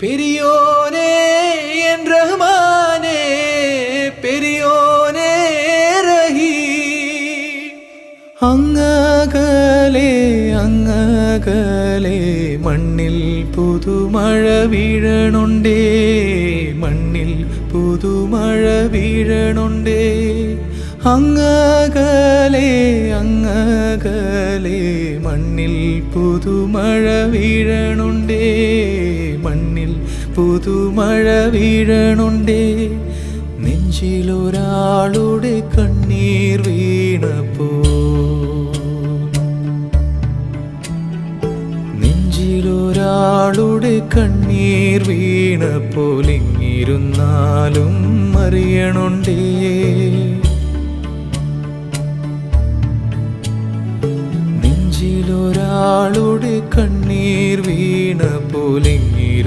பெரியோனே என் ரஹ்மானே பெரியோனே ரஹீ അങ്ങകലെ അങ്ങകലെ മണ്ണിൽ പുതുമഴ വീഴണുണ്ടേ മണ്ണിൽ പുതുമഴ വീഴണുണ്ടേ അങ്ങകലെ അങ്ങകലെ മണ്ണിൽ പുതുമഴ വീഴണുണ്ടേ മണ്ണിൽ പുതുമഴ വീഴണുണ്ടേ നെഞ്ചിലൊരാളുടെ കണ്ണീർ വീണപ്പോ. നെഞ്ചിലൊരാളുടെ കണ്ണീർ വീണപ്പോൾ ഇങ്ങിരുന്നാലും അറിയണുണ്ടേ. നെഞ്ചിലൊരാളുടെ കണ്ണീർ വീണപ്പോൾ ഇങ്ങിരു